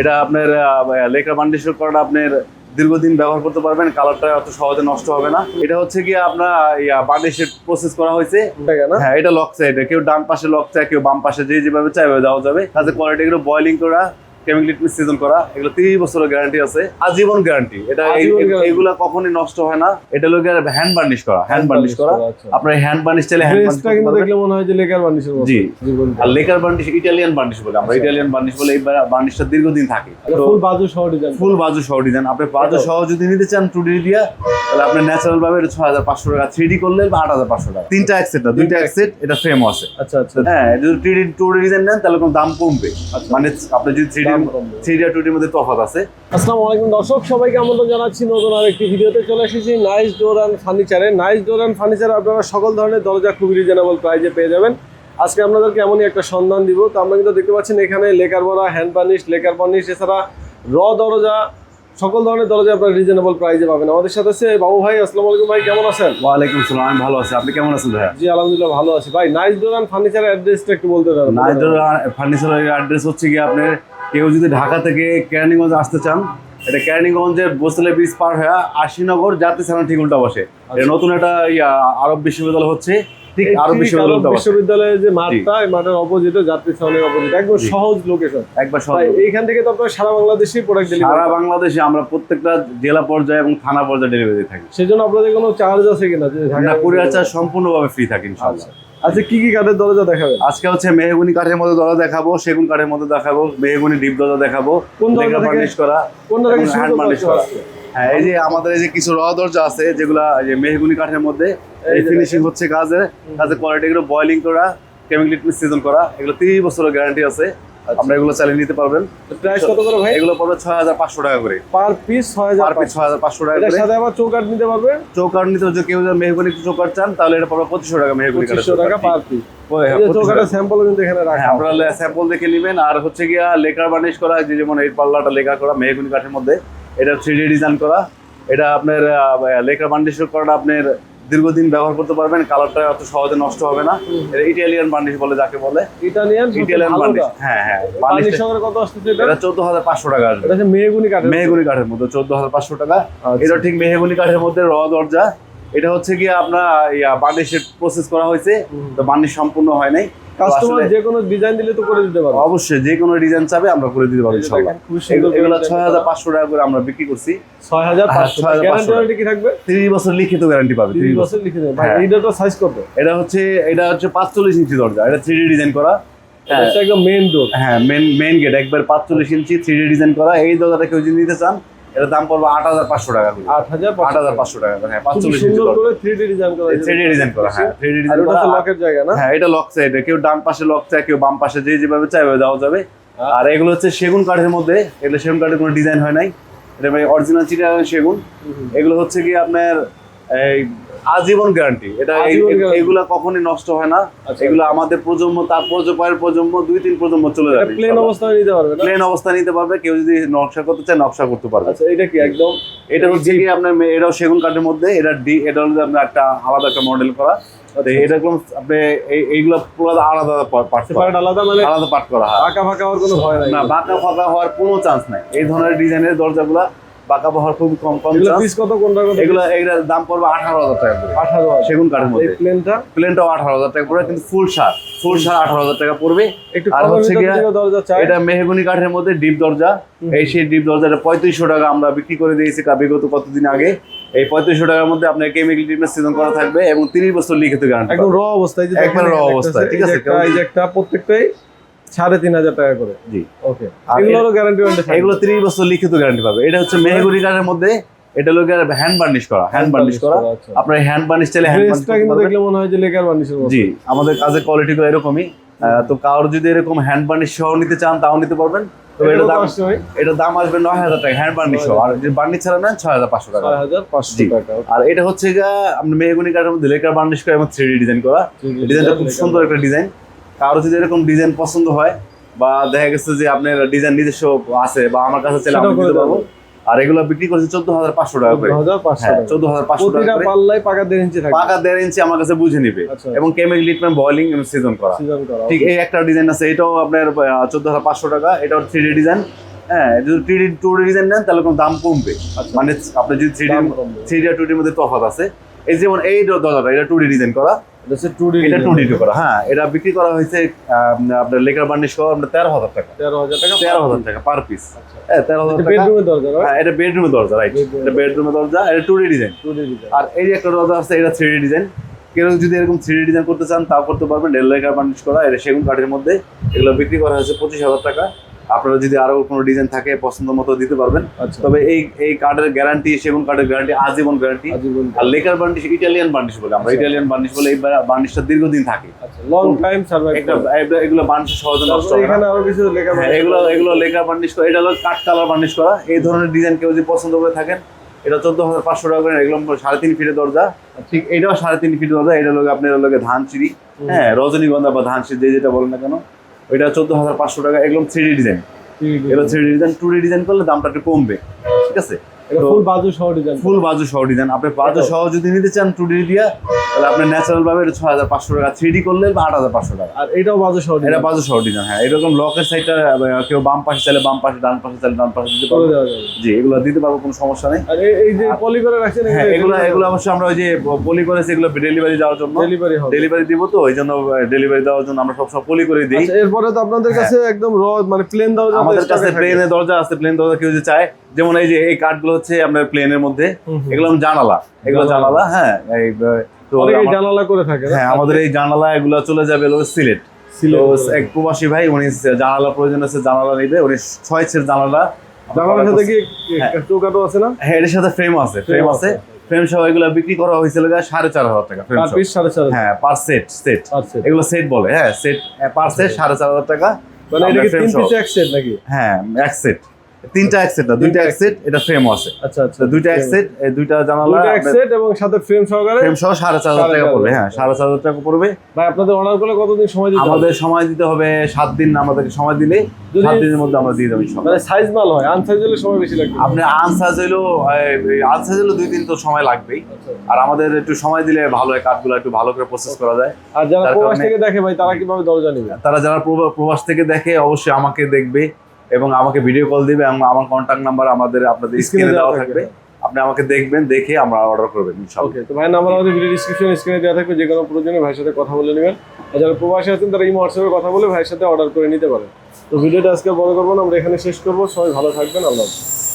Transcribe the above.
এটা আপনার লেকার বান্ডিশ করাটা আপনার দীর্ঘদিন ব্যবহার করতে পারবেন কালারটা অত সহজে নষ্ট হবে না। এটা হচ্ছে কি আপনার বান্ডিশের প্রসেস করা হয়েছে। হ্যাঁ এটা লক সাইড কেউ ডান পাশে লক চায় কেউ বাম পাশে যে যেভাবে চাইবে দেওয়া যাবে। তাতে কোয়ালিটি এগুলো বয়লিং করা কেমিক্যাল ট্রিটমেন্ট সিজন করা এগুলো তিরিশ বছরের গ্যারান্টি আছে আজীবন গ্যারান্টি এটা কখনই নষ্ট হয় না। এটা হ্যান্ড বার্নিশ করা হ্যান্ড বার্নিশ করা। আচ্ছা। আপনার হ্যান্ড বার্নিশ চাইলে হ্যান্ড কিন্তু দেখলে মনে হয় যে লেকার বার্নিশের মতো জি। আর লেকার বার্নিশ ইটালিয়ান বার্নিশ বলে আমরা আচ্ছা। ইটালিয়ান বার্নিশ বলে এই বার্নিশটা দীর্ঘদিন থাকে। ফুল বাজু সহ ডিজাইন ফুল বাজু সহ ডিজাইন আপনি বাজু সহ যদি নিতে চান টু দিয়া তাহলে আপনি ন্যাচারাল ভাবে এটা ছয় হাজার পাঁচশো টাকা থ্রি ডি করলে আট হাজার পাঁচশো টাকা। তিনটা এক সেট না দুইটা এক সেট এটা ফ্রেমও আছে। আচ্ছা আচ্ছা। হ্যাঁ যদি থ্রি ডি টু ডিজাইন নেন তাহলে কোনো দাম কমবে। আচ্ছা। মানে আপনি যদি থ্রি ডি মধ্যে আছে। আসসালামু আলাইকুম দর্শক সবাইকে আমন্ত্রণ জানাচ্ছি নতুন ভিডিওতে। চলে এসেছি নাইস ডোর অ্যান্ড ফার্নিচারে নাইস ডোর অ্যান্ড ফার্নিচারে আপনারা সকল ধরনের দরজা খুবই রিজনেবল প্রাইজে পেয়ে যাবেন। আজকে আপনাদেরকে এমনই একটা সন্ধান দিব। তো আমরা কিন্তু দেখতে পাচ্ছেন এখানে লেকার বড়া হ্যান্ড বার্নিশ লেকার বার্নিশ এছাড়া র দরজা সকল ধরনের দরজা আপনারা রিজনেবল প্রাইজে পাবেন। আমাদের সাথে আছে বাবু ভাই আসসালামু আলাইকুম ভাই কেমন আছেন? ওয়ালাইকুম সালাম আমি ভালো আছি। আপনি কেমন আছেন ভাই জি আলহামদুলিল্লাহ ভালো আছি। ভাই নাইস ডোর অ্যান্ড ফার্নিচারের অ্যাড্রেসটা একটু বলতে পারেন। নাইদর ফার্নিচারের অ্যাড্রেস হচ্ছে কি আপনার কেউ যদি ঢাকা থেকে কেরানীগঞ্জ আসতে চান এটা কেরানীগঞ্জের বসলে ব্রিজ পার হয়ে আশিনগর জাতি সানা ঠিক উল্টা বসে। এটা নতুন একটা আরব বিশ্ববিদ্যালয় হচ্ছে ঠিক আরব বিশ্ববিদ্যালয় বিশ্ববিদ্যালয়ের যে মাঠটা এই মাঠের অপোজিটে যাত্রী ছাউনির অপোজিট একদম সহজ লোকেশন একবার ভাই এইখান থেকে তো আপনার সারা বাংলাদেশেই প্রোডাক্ট সারা বাংলাদেশে আমরা প্রত্যেকটা জেলা পর্যায়ে এবং থানা পর্যায়ে ডেলিভারি থাকি। সেজন্য আপনাদের কোনো চার্জ আছে কিনা? যে ঢাকা কুরিয়ার চার্জ সম্পূর্ণভাবে ফ্রি থাকি ইনশাআল্লাহ। আচ্ছা কি কি কাঠের দরজা দেখাবে আজকে হচ্ছে মেহগুনি কাঠের মধ্যে দরজা দেখাবো সেগুন কাঠের মধ্যে দেখাবো মেহগুনি ডিপ দরজা দেখাবো কোন দরজা লেখা করা কোন দরজা একটু করা। হ্যাঁ এই যে আমাদের এই যে কিছু র দরজা আছে যেগুলা যে মেহগুনি কাঠের মধ্যে এই এই ফিনিশিং হচ্ছে কাজের কাজের কোয়ালিটি এগুলো বয়লিং করা কেমিক্যাল ট্রিটমেন্ট সিজন করা এগুলো তিরিশ বছরের গ্যারান্টি আছে। আমরা এগুলো চালিয়ে নিতে পারবেন। প্রাইস কত করে ভাই? এগুলো পড়বে ছয় হাজার পাঁচশো টাকা করে। পার পিস ছয় হাজার পার পিস ছয় হাজার পাঁচশো টাকা করে। সাথে আবার চৌকাট নিতে পারবে? চৌকার নিতে যদি কেউ মেহগুনি চৌকার চান তাহলে এটা পড়বে পঁচিশশো টাকা মেহগুনি পঁচিশশো টাকা পার পিস স্যাম্পল কিন্তু এখানে রাখা হ্যাঁ আপনারা স্যাম্পল দেখে নেবেন। আর হচ্ছে গিয়া লেকার বার্নিশ করা যে যেমন এই পাল্লাটা করা মেহগুনি কাঠের মধ্যে এটা থ্রি ডি ডিজাইন করা। এটা আপনার লেকার বার্নিশ করাটা আপনার দীর্ঘদিন ব্যবহার করতে পারবেন কালারটা অত সহজে নষ্ট হবে না। এটা ইটালিয়ান বার্নিশ বলে যাকে বলে। ইটালিয়ান ইটালিয়ান বার্নিশ হ্যাঁ হ্যাঁ বার্নিশ কত আসছে এটা এটা চোদ্দ হাজার পাঁচশো টাকা আসবে। এটা মেহগুনি কাঠের মেহগুনি কাঠের মধ্যে চোদ্দ হাজার পাঁচশো টাকা। আচ্ছা। এটা ঠিক মেহগুনি কাঠের মধ্যে র দরজা। এটা হচ্ছে কি আপনার বার্নিশের প্রসেস করা হয়েছে। তো বার্নিশ সম্পূর্ণ হয় নাই। কাস্টমার যে কোনো ডিজাইন দিলে তো করে দিতে পারবে। অবশ্যই যে কোনো ডিজাইন চাবে আমরা করে দিতে পারব ইনশাআল্লাহ এগুলো টাকা করে আমরা বিক্রি করছি। ছয় হাজার হ্যাঁ, পাঁচশো 6,500 গ্যারান্টি কি থাকবে? তিরিশ বছর লিখিত গ্যারান্টি পাবে তিরিশ 30 বছর বছর। লিখে দেবে ভাই হ্যাঁ। এইটা তো সাইজ কত এটা হচ্ছে এটা হচ্ছে পাঁচচল্লিশ ইঞ্চি দরজা এটা থ্রি ডিজাইন করা। হ্যাঁ। এটা একদম মেইন ডোর হ্যাঁ মেন মেন গেট একবার পাঁচচল্লিশ ইঞ্চি থ্রি ডিজাইন করা। এই দরজাটা কেউ যদি নিতে চান এটার দাম পড়বে আট হাজার পাঁচশো টাকা আট হাজার আট হাজার পাঁচশো টাকা হ্যাঁ পাঁচচল্লিশ সুন্দর করে থ্রি ডি ডিজাইন করা থ্রি ডিজাইন করা হ্যাঁ থ্রি ডি ডিজাইন করা। লকের জায়গা না? হ্যাঁ এটা লক সাইড কেউ ডান পাশে লক চায় কেউ বাম পাশে যে যেভাবে চাইবে দেওয়া যাবে। হ্যাঁ। আর এগুলো হচ্ছে সেগুন কাঠের মধ্যে। এগুলো সেগুন কাঠের কোনো ডিজাইন হয় নাই। এটা অরিজিনাল চিটা সেগুন। এগুলো হচ্ছে কি আপনার এই আজীবন গ্যারান্টি এটা। এগুলা কখনই নষ্ট হয় না। আচ্ছা। এগুলো আমাদের প্রজন্ম তার প্রজন্মের প্রজন্ম দুই তিন প্রজন্ম চলে যাবে প্লেন অবস্থায় নিতে পারবে প্লেন অবস্থা নিতে পারবে কেউ যদি নকশা করতে চায় নকশা করতে পারবে। আচ্ছা এটা কি একদম? এটা হচ্ছে কি আপনার এটাও সেগুন কাঠের মধ্যে এটা ডি এটা হচ্ছে আপনার একটা আলাদা একটা মডেল করা। এটা কোন আপনি এইগুলো পুরো আলাদা পার্ট আলাদা মানে আলাদা পার্ট করা হয়। আঁকা ফাঁকা হওয়ার কোনো ভয় নাই। না বাঁকা ফাঁকা হওয়ার কোনো চান্স নাই। এই ধরনের ডিজাইনের দরজাগুলা বাঁকা হওয়ার খুব কম কম পিস কত কোনটা এগুলো এগুলোর দাম পড়বে আঠারো হাজার টাকা করে। আঠারো সেগুন কাঠের মধ্যে। প্লেনটা প্লেনটাও আঠারো হাজার টাকা পড়বে কিন্তু ফুল সার ফুল সার আঠারো হাজার টাকা পড়বে। আর হচ্ছে এটা মেহগুনি কাঠের মধ্যে ডিপ দরজা। এই সেই ডিপ দরজাটা পঁয়ত্রিশশো টাকা আমরা বিক্রি করে দিয়েছি বিগত কতদিন আগে। এই পঁয়ত্রিশশো টাকার মধ্যে আপনার কেমিক্যাল ট্রিটমেন্ট সিজন করা থাকবে এবং তিরিশ বছর লিখিত গ্যারান্টি একদম র অবস্থায় একবার এখানে অবস্থায়, ঠিক আছে? একটা প্রত্যেকটাই সাড়ে তিন হাজার টাকা করে। জি। ওকে এগুলোরও গ্যারান্টি এগুলো তিরিশ বছর লিখিত গ্যারান্টি পাবে। এটা হচ্ছে মেহগুনি কাঠের মধ্যে এটা লোক হ্যান্ড বার্নিশ করা হ্যান্ড বার্নিশ করা। আপনার হ্যান্ড বার্নিশ চাইলে হ্যান্ড ড্রেসটা কিন্তু দেখলে মনে হয় যে লেকার বার্নিশের মতো। জি আমাদের কাজের কোয়ালিটি গুলো এরকমই। তো কারোর যদি এরকম হ্যান্ড বার্নিশ সহ নিতে চান তাও নিতে পারবেন। এটা দাম এটা দাম আসবে নয় হাজার টাকা হ্যান্ড বার্নিশ সহ। আর যদি বার্নিশ ছাড়া নেন ছয় হাজার পাঁচশো টাকা। টাকা আর এটা হচ্ছে গা আপনি মেহগুনি কাঠের মধ্যে লেকার বার্নিশ করা এবং থ্রি ডিজাইন করা। ডিজাইনটা খুব সুন্দর একটা ডিজাইন কারও যদি এরকম ডিজাইন পছন্দ হয় বা দেখা গেছে যে আপনার ডিজাইন নিজস্ব আছে বা আমার কাছে চাইলে আমি দিতে পারব। আর এগুলো বিক্রি করছে চোদ্দ হাজার পাঁচশো টাকা করে। হ্যাঁ চোদ্দ হাজার পাঁচশো টাকা পাল্লায় পাকা দেড় ইঞ্চি পাকা দেড় ইঞ্চি আমার কাছে বুঝে নিবে। আচ্ছা। এবং কেমিক্যাল ট্রিটমেন্ট বয়লিং এবং সিজন করা। ঠিক এই একটা ডিজাইন আছে। এটাও আপনার চোদ্দ হাজার পাঁচশো টাকা। এটাও থ্রি ডি ডিজাইন হ্যাঁ যদি three D two D design নেন তাহলে কোনো দাম কমবে। আচ্ছা। মানে আপনি যদি থ্রি ডি থ্রি ডি আর টু ডির মধ্যে তফাৎ আছে। এই যেমন এই দরজাটা এটা টু ডি ডিজাইন করা। এটা টু করা। হ্যাঁ এটা বিক্রি করা হয়েছে আপনার লেকার বার্নিশ করা আপনার তেরো হাজার টাকা। তেরো হাজার টাকা তেরো হাজার টাকা পার পিস আচ্ছা। হ্যাঁ তেরো হাজার দরজা? হ্যাঁ এটা দরজা রাইট এটা বেডরুমের দরজা এটা two D design two D design আর এই যে একটা দরজা আছে এটা থ্রি ডি ডিজাইন কেউ যদি এরকম থ্রি ডি ডিজাইন করতে চান তাও করতে পারবেন। রেল লেকার বার্নিশ করা এটা সেগুন কাঠের মধ্যে। এগুলো বিক্রি করা হয়েছে পঁচিশ হাজার টাকা। আপনারা যদি আরও কোনো ডিজাইন থাকে পছন্দ মতো দিতে পারবেন। আচ্ছা। তবে এই এই কার্ডের গ্যারান্টি সেগুন কার্ডের গ্যারান্টি আজীবন গ্যারান্টি আর লেকার বার্নিশ ইটালিয়ান বার্নিশ বলে আমরা। আচ্ছা। ইটালিয়ান বার্নিশ বলে এই বার্নিশটা দীর্ঘদিন থাকে। আচ্ছা লং টাইম সার্ভাইভ এগুলো- বার্নিশ সহজে নষ্ট হয় এখানে আরও কিছু লেখা হ্যাঁ, এগুলো এগুলো লেকার বার্নিশ করা এটা হলো কাঠ কালার বার্নিশ করা। এই ধরনের ডিজাইন কেউ যদি পছন্দ করে থাকেন এটা চোদ্দ হাজার পাঁচশো টাকা করে এগুলো সাড়ে তিন ফিটের দরজা। ঠিক এটাও সাড়ে তিন ফিট দরজা এটা লোক আপনার লোকে ধান চিড়ি হ্যাঁ রজনীগন্ধা বা ধান চিড়ি যে যেটা বলেন না কেন। ওইটা চোদ্দ হাজার পাঁচশো টাকা একদম থ্রি ডি ডিজাইন এবার three D design two D design করলে দামটা একটু কমবে ঠিক আছে? ফুল বাজু সহ ডিজাইন ফুল বাজু সহ ডিজাইন আপনি বাজু সহ যদি নিতে চান টু ডি দিয়া তাহলে আপনি ন্যাচারাল ভাবে এটা ছয় হাজার পাঁচশো টাকা থ্রি ডি করলে আট হাজার পাঁচশো টাকা। আর এটাও বাজু সহ এটা বাজু সহ ডিজাইন হ্যাঁ। এরকম লকের সাইডটা কেউ বাম পাশে চাইলে বাম পাশে ডান পাশে চাইলে ডান পাশে দিতে পারব। জি এগুলো দিতে পারব কোনো সমস্যা নেই। আর এই- যে পলি করে রাখছেন হ্যাঁ এগুলো এগুলো আমরা ওই যে পলি এগুলো ডেলিভারি দেওয়ার জন্য ডেলিভারি ডেলিভারি দিব তো ওই জন্য ডেলিভারি দেওয়ার জন্য আমরা সবসময় পলি করে দিই। আচ্ছা এরপরে তো আপনাদের কাছে একদম র মানে প্লেন দাও আমাদের কাছে প্লেনের দরজা আছে প্লেন দরজা কেউ যদি চায় যেমন এই যে এই কাঠগুলো হচ্ছে আপনার প্লেনের মধ্যে এগুলো জানালা এগুলো জানালা। হ্যাঁ এই তো জানালা করে থাকে হ্যাঁ আমাদের এই জানালা এগুলো চলে যাবে সিলেট। এক প্রবাসী ভাই উনি জানালা প্রয়োজন আছে জানালা নিবে উনি ছয় ছের জানালা জানালার সাথে কি হ্যাঁ। চৌকাটো আছে না? হ্যাঁ এর সাথে ফ্রেম আছে ফ্রেম আছে। ফ্রেম সহ এগুলো বিক্রি করা হয়েছিল সাড়ে চার হাজার টাকা হ্যাঁ পার সেট সেট এগুলো সেট বলে হ্যাঁ সেট পার সেট সাড়ে চার হাজার টাকা। মানে এটা কি তিন পিস এক সেট নাকি? হ্যাঁ এক সেট তিনটা এক সেট না দুইটা এক সেট এটা ফ্রেমও আছে। আচ্ছা আচ্ছা। দুইটা এক সেট এই দুইটা জানালা দুইটা এক সেট এবং সাথে ফ্রেম সহকারে ফ্রেম সহ সাড়ে চার হাজার সাড়ে টাকা পড়বে হ্যাঁ সাড়ে চার হাজার টাকা পড়বে। ভাই আপনাদের অর্ডার করলে কতদিন সময় দিতে হবে? আমাদের সময় দিতে হবে সাত দিন আমাদেরকে সময় দিলে যদি- সাত দিনের মধ্যে আমরা দিয়ে দেবো ইনশাল্লাহ। মানে সাইজ ভালো হয় আনসাইজ হলে সময় বেশি লাগবে। আপনি আনসাজ হইল আনসাজ হইল দুই দিন তো সময় লাগবেই। আচ্ছা। আর আমাদের একটু সময় দিলে ভালো হয় কাঠগুলো একটু ভালো করে প্রসেস করা যায়। আর যারা প্রবাস থেকে দেখে ভাই তারা কীভাবে দরজা নিবে? তারা যারা প্রবা- প্রবাস থেকে দেখে অবশ্যই আমাকে দেখবে। এবং আমাকে ভিডিও কল দিবে এবং আমার কন্ট্যাক্ট নাম্বার আমাদের আপনাদের স্ক্রিনে দেওয়া থাকবে। আপনি আমাকে দেখবেন দেখে আমরা অর্ডার করবেন ইনশাআল্লাহ ওকে তো ভাই নাম্বার আমাদের ভিডিও ডিসক্রিপশন স্ক্রিনে দেওয়া থাকবে যে কোনো প্রয়োজনে ভাইয়ের সাথে কথা বলে নেবেন। আর যারা প্রবাসী আছেন তারা এই হোয়াটসঅ্যাপে কথা বলে ভাইয়ের সাথে অর্ডার করে নিতে পারেন। তো ভিডিওটা আজকে বড় করব না আমরা এখানে শেষ করব। সবাই ভালো থাকবেন আল্লাহ হাফেজ।